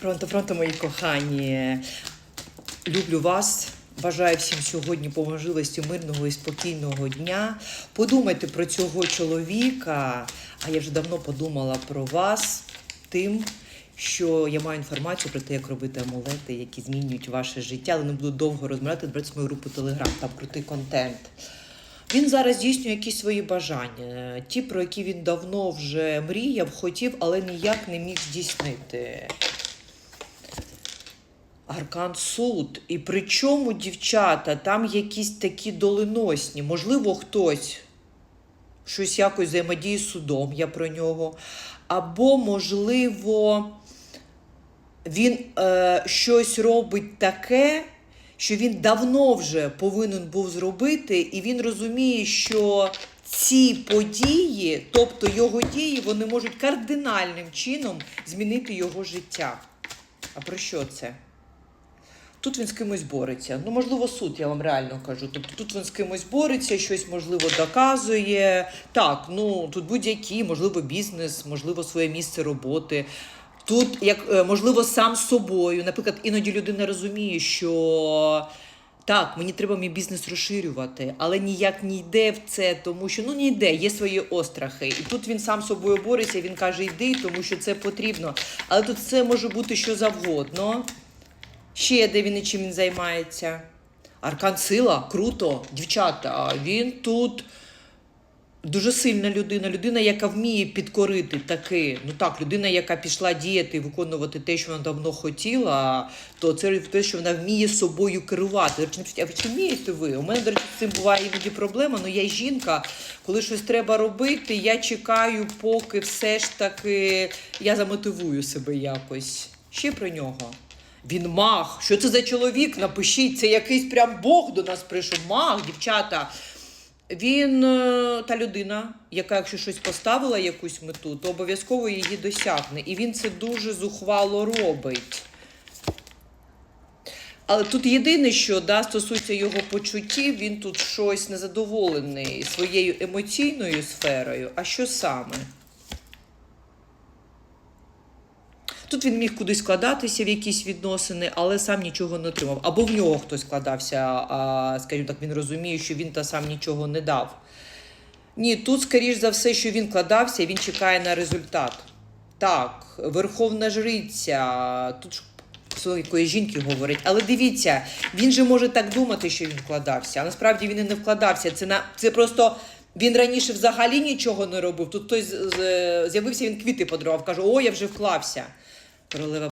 Пронто, пронто, мої кохані. Люблю вас. Бажаю всім сьогодні по можливості мирного і спокійного дня. Подумайте про цього чоловіка. А я вже давно подумала про вас тим, що я маю інформацію про те, як робити амулети, які змінюють ваше життя, але не буду довго розмовляти. Брати мою групу Телеграм, там крутий контент. Він зараз здійснює якісь свої бажання, ті, про які він давно вже мріяв, хотів, але ніяк не міг здійснити. Аркан суд. І причому, дівчата, там якісь такі доленосні. Можливо, хтось щось якось взаємодіє з судом, я про нього. Або, можливо, він е, щось робить таке, що він давно вже повинен був зробити, і він розуміє, що ці події, тобто його дії, вони можуть кардинальним чином змінити його життя. А про що це? Тут він з кимось бореться. Ну, можливо, суд, я вам реально кажу. Тобто тут він з кимось бореться, щось можливо доказує. Так, ну тут будь-які, можливо, бізнес, можливо, своє місце роботи. Тут, як е, можливо, сам з собою. Наприклад, іноді людина розуміє, що так, мені треба мій бізнес розширювати, але ніяк не йде в це, тому що ну не йде, є свої острахи. І тут він сам собою бореться, він каже, йди, тому що це потрібно. Але тут це може бути що завгодно. Ще де він і чим він займається. Аркан сила, круто, дівчата. Він тут дуже сильна людина, людина, яка вміє підкорити таки. Ну так, людина, яка пішла діяти і виконувати те, що вона давно хотіла, то це те, що вона вміє собою керувати. До речі, а ви чи вмієте ви? У мене, до речі, з цим буває іноді проблема, але я жінка, коли щось треба робити, я чекаю, поки все ж таки я замотивую себе якось. Ще про нього. Він маг. Що це за чоловік? Напишіть, це якийсь прям Бог до нас прийшов. Маг, дівчата. Він е, та людина, яка, якщо щось поставила якусь мету, то обов'язково її досягне. І він це дуже зухвало робить. Але тут єдине, що да, стосується його почуттів, він тут щось незадоволений своєю емоційною сферою. А що саме? Тут він міг кудись складатися в якісь відносини, але сам нічого не отримав. Або в нього хтось складався, скажімо так, він розуміє, що він та сам нічого не дав. Ні, тут, скоріш за все, що він кладався, він чекає на результат. Так, Верховна Жриця, тут ж якої жінки говорить, але дивіться, він же може так думати, що він вкладався, а насправді він і не вкладався. Це на це просто він раніше взагалі нічого не робив. Тут хтось з'явився, він квіти подарував, каже: О, я вже вклався. Королева